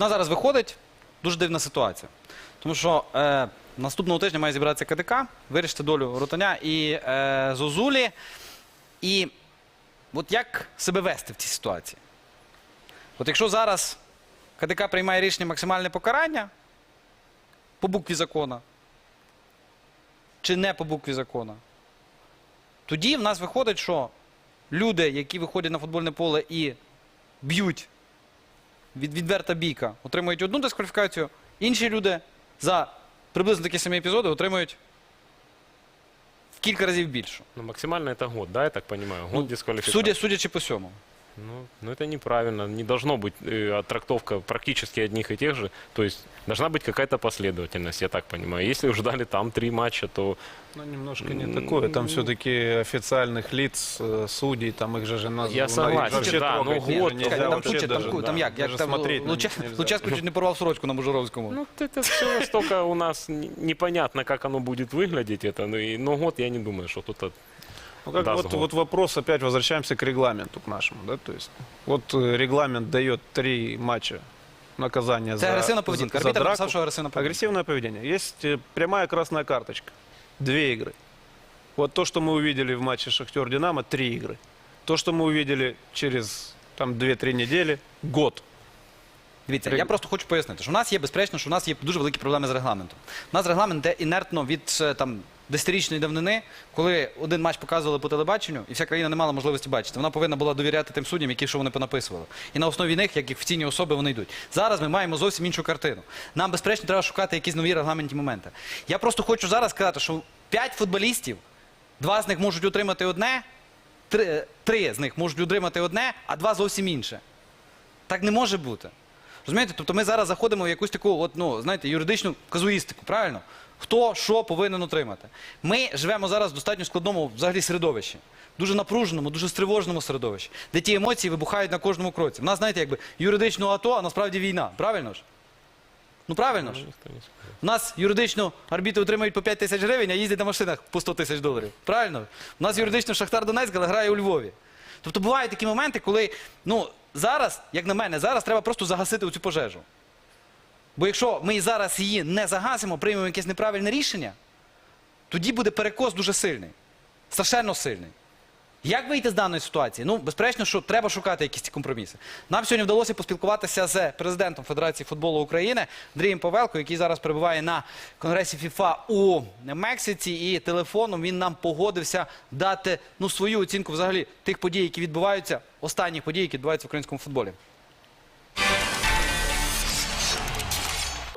У нас зараз виходить дуже дивна ситуація. Тому що е, наступного тижня має зібратися КДК, вирішити долю Ротаня і е, Зозулі. І от як себе вести в цій ситуації? От якщо зараз КДК приймає рішення максимальне покарання по букві закона, чи не по букві закона, тоді в нас виходить, що люди, які виходять на футбольне поле і б'ють від відверта бійка, отримують одну дискваліфікацію, інші люди за приблизно такі самі епізоди отримують в кілька разів більшу. Ну, максимально это год, да, я так понимаю? Год дисквалификации. Судя, судячи по сьому. Ну, ну, это неправильно. Не должно быть э, трактовка практически одних и тех же. То есть должна быть какая-то последовательность, я так понимаю. Если уж дали там три матча, то Ну, немножко не такое. Там все-таки официальных лиц, э, судей, там их же же наз- Я их согласен, вообще да, трогать ну, нельзя, год, нельзя Чекайте, там вообще куча, там, даже, ку- там да, як, як даже там смотреть на Луча- них нельзя. Луческу чуть не порвав сорочку на Бужуровському. ну, это все настолько у нас н- непонятно, как оно будет выглядеть. Это, ну, и, но год я не думаю, что тут э, Ну, как Да, вот, сгод. вот вопрос, опять возвращаемся к регламенту к нашему, да, то есть вот э, регламент дает три матча наказания Це за, агресивна поведінка. за, за Арбітр драку. написав, що агресивна поведінка. Агрессивное поведение. Есть э, прямая красная карточка. Две игры. Вот то, что мы увидели в матче Шахтер-Динамо, три игры. То, что мы увидели через там 2-3 недели, год. Дивіться, Рeg- я просто хочу пояснити, що в нас є безперечно, що в нас є дуже великі проблеми з регламентом. У нас регламент де інертно від е, там. Десятирічної давнини, коли один матч показували по телебаченню, і вся країна не мала можливості бачити. Вона повинна була довіряти тим суддям, які що вони понаписували. І на основі них, як офіційні особи, вони йдуть. Зараз ми маємо зовсім іншу картину. Нам, безперечно, треба шукати якісь нові регламентні моменти. Я просто хочу зараз сказати, що п'ять футболістів, два з них можуть отримати одне, три, з них можуть отримати одне, а два зовсім інше. Так не може бути. Розумієте? Тобто ми зараз заходимо в якусь таку, от, ну, знаєте, юридичну казуїстику, правильно? Хто що повинен отримати? Ми живемо зараз в достатньо складному взагалі середовищі, дуже напруженому, дуже стривожному середовищі, де ті емоції вибухають на кожному кроці. У нас, знаєте, якби юридично АТО, а насправді війна. Правильно ж? Ну правильно ж? У нас юридично арбітри отримують по 5 тисяч гривень, а їздять на машинах по 100 тисяч доларів. Правильно? У нас юридично Шахтар Донецьк, але грає у Львові. Тобто бувають такі моменти, коли ну, зараз, як на мене, зараз треба просто загасити цю пожежу. Бо якщо ми зараз її не загасимо, приймемо якесь неправильне рішення, тоді буде перекос дуже сильний. Страшенно сильний. Як вийти з даної ситуації? Ну, безперечно, що треба шукати якісь ці компроміси. Нам сьогодні вдалося поспілкуватися з президентом Федерації футболу України Андрієм Павелко, який зараз перебуває на конгресі ФІФА у Мексиці, і телефоном він нам погодився дати ну, свою оцінку взагалі тих подій, які відбуваються, останніх подій, які відбуваються в українському футболі.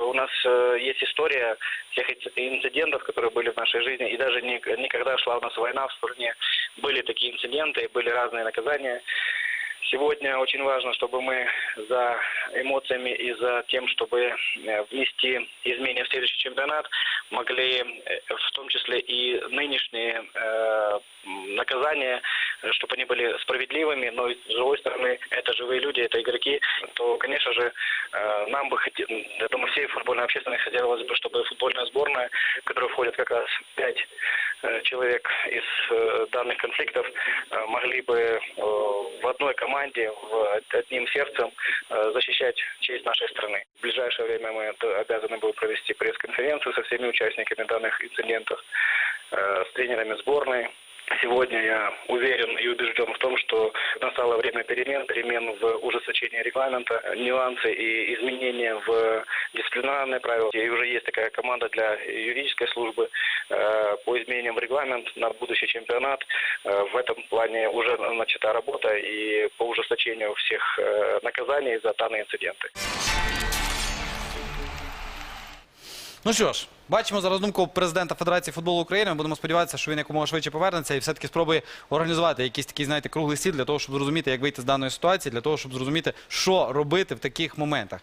У нас э, есть история всех инцидентов, которые были в нашей жизни, и даже не, не когда шла у нас война в стране, были такие инциденты, были разные наказания. Сегодня очень важно, чтобы мы за эмоциями и за тем, чтобы э, внести изменения в следующий чемпионат, могли э, в том числе и нынешние э, наказания, чтобы они были справедливыми, но с другой стороны, это живые люди, это игроки, то, конечно же, э, нам бы хотелось, я думаю, всей футбольной общественности хотелось бы, чтобы футбольная сборная, в которую входят как раз пять э, человек из э, данных конфликтов, э, могли бы э, в одной команде, одним сердцем э, защищать честь нашей страны. В ближайшее время мы обязаны будем провести пресс-конференцию со всеми участниками данных инцидентов, э, с тренерами сборной. Сегодня я уверен и убежден в том, что настало время перемен, перемен в ужесточении регламента, нюансы и изменения в дисциплинарные правила. И уже есть такая команда для юридической службы э, по изменениям в регламент на будущий чемпионат. Э, В этом плане уже начата работа и по ужесточению всех э, наказаний за данные инциденты. Ну що ж, бачимо зараз думку президента Федерації футболу України. Ми будемо сподіватися, що він якомога швидше повернеться і все-таки спробує організувати якийсь такий, знаєте, круглий стіл для того, щоб зрозуміти, як вийти з даної ситуації, для того, щоб зрозуміти, що робити в таких моментах.